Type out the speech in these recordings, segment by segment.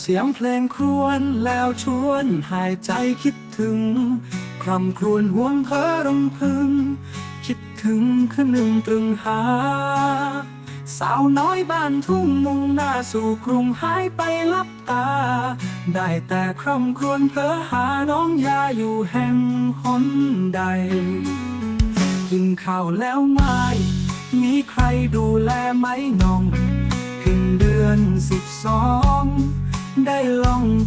เสียงเพลงครวญแล้วชวนหายใจคิดถึง คำครวญห่วงเพ้อรำพึง คิดถึงคืนหนึ่งตึงหา สาวน้อยบ้านทุ่งมุ่งหน้าสู่กรุงหายไปลับตา ได้แต่คร่ำครวญเพ้อหาน้องยาอยู่แห่งหนใด กินข้าวแล้วไม่มีใครดูแลไหมน้อง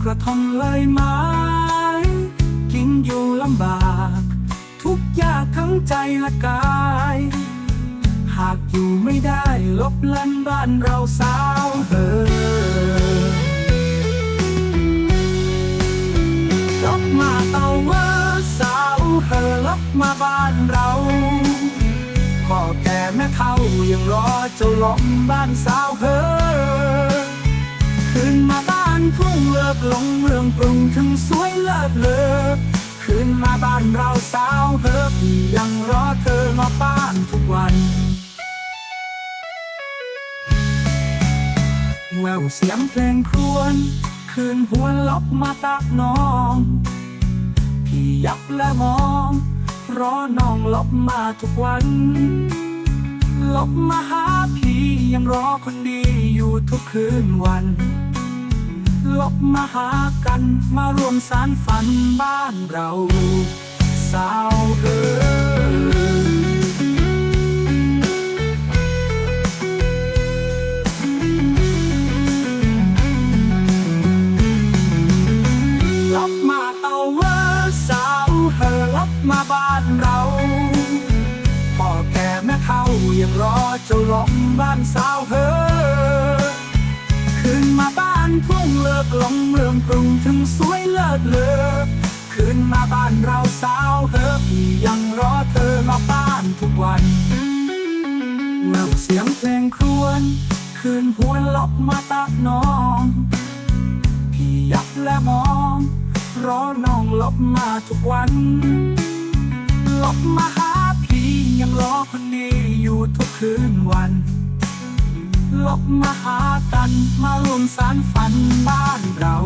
กระทำเลยไหมกินอยู่ลำบาก ทุกยากทั้งใจและกาย หากอยู่ไม่ได้ลบลันบ้านเราสาวเฮอลบมาเตาเวอสาวเฮอลบมาบ้านเราพ่อแก่แม่เฒ่ายังรอเจ้าล้มบ้านสาวเฮอคืนมา บ้านทุ่งเลิกหลงเมืองกรุงถึงสวยเลิศเลอคืนมาบ้านเราสาวเฮอพี่ยังรอเธอมาบ้านทุกวัน แววเสียงเพลงครวญคืนหัวนลบมาตักน้องพี่ยับและมองรอน้องลบมาทุกวัน ลบมาหาพี่ยังรอคนดีอยู่ทุกคืนวัน บมาหากัน มารวมสารฝันบ้านเรา สาวเอ๋ยลับมาเตาเวอสาวเฮอลับมาบ้านเราพ่อแก่แม่เฒ่ายังรอเจ้าล้อมบ้านสาวเฮอคืนมาบ้าน ทุ่งเลิกหลงเมืองกรุงถึงสวยเลิศเลอคืนมาบ้านเราสาวเฮอพี่ยังรอเธอมาบ้านทุกวันแววเสียงเพลงครวญคืนหวนลบมาตักน้อง พี่ยับและมอง รอน้องลบมาทุกวันลบมาหาพี่ยังรอคนดีอยู่ทุกคืนวัน ลบมาหากันมารวมสารฝันบ้านเรา